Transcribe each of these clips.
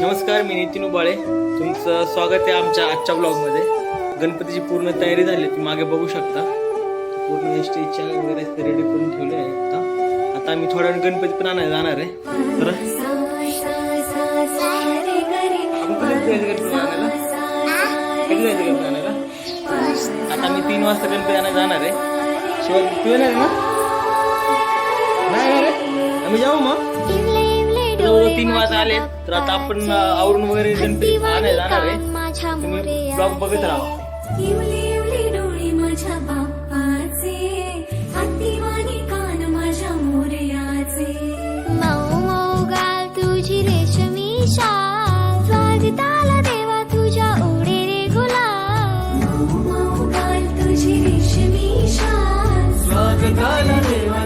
नमस्कार मी नितीन उबाळे. तुमचं स्वागत आहे आमच्या आजच्या ब्लॉगमध्ये गणपतीची पूर्ण तयारी झाली तुम्ही मागे बघू शकता. पूर्ण स्टेजच्या वगैरे रेडी करून ठेवले आहे आता. आता आम्ही थोड्या वेळ गणपती पण आणायला जाणार आहे. तर आणायला आता मी तीन वाजता गणपती आणायला जाणार आहे. शिवाय तू येणार ना? नाही आम्ही जाऊ मग. जवळ तीन वाजता आले. तर आता आपण आवरून वगैरे गणपती आणायला जाणार आहे. तुम्ही ब्लॉग बघत राहा. देवा तुझ्या ओढे रे गुलाल. मऊ मऊ गाल तुझी रेशमी स्वागताला देवा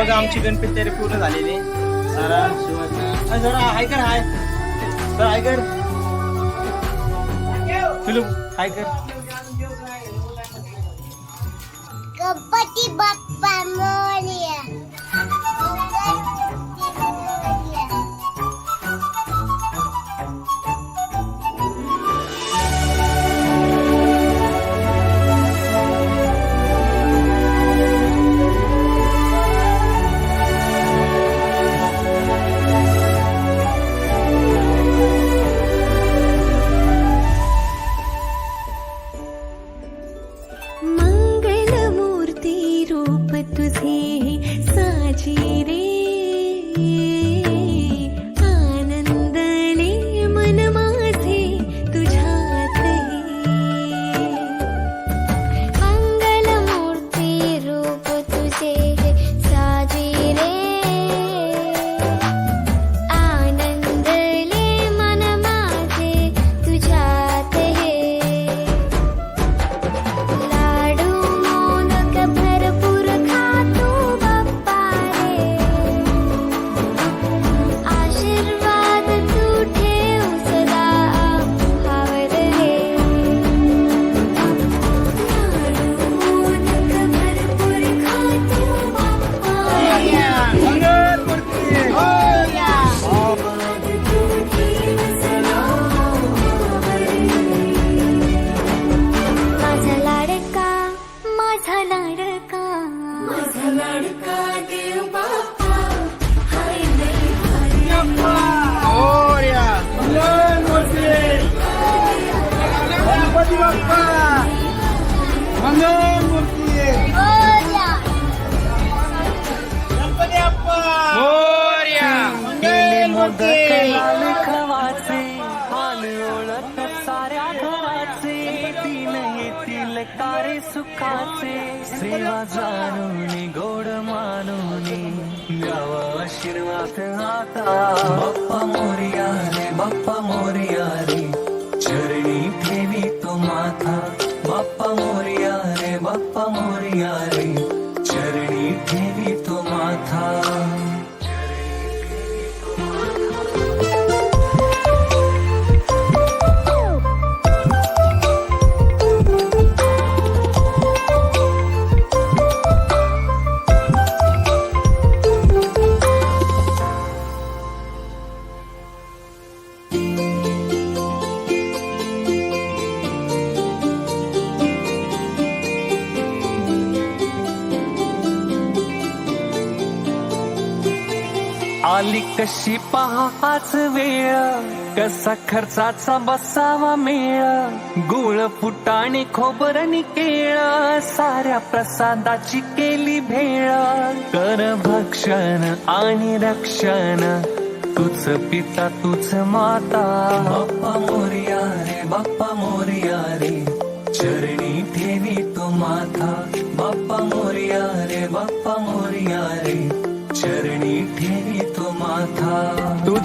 बघा, आमची गणपती तयारी पूर्ण झालेली. सारा शिवाय जरा, हाय कर, हाय. सर हाय कर. फिलू, हाय कर. गणपती बाप्पा मोरया. तुझे साजी रे खवाचे मान ओळख साऱ्या घराचे तीन येतील कारे सुखाचे सेवा जाणून गोड मानून द्यावा आशीर्वाद आता बाप्पा मोर्या रे बाप्पा मोर्या आली कशी पहाच वेळ? कसा खर्चाचा बसावा मेळ? गुळ फुटाणे खोबरणी केळ? साऱ्या प्रसादाची केली भेळ? कर भक्षण आणि रक्षण. तुझ पिता तुझ माता. बाप्पा मोर्या रे बाप्पा मोर्या रे. चरणी ठेवी तो माता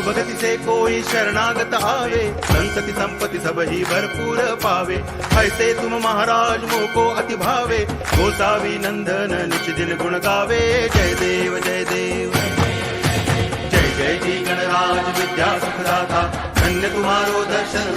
भगति से कोई शरणागत आवे। संतति संपत्ति सब ही भरपूर पावे। ऐसे तुम महाराज मोको अति भावे। गोसावी नंदन निच दिन गुण गावे। जय देव जय देव। जय जय जी गणराज विद्या सुखदाता। धन्य तुम्हारो दर्शन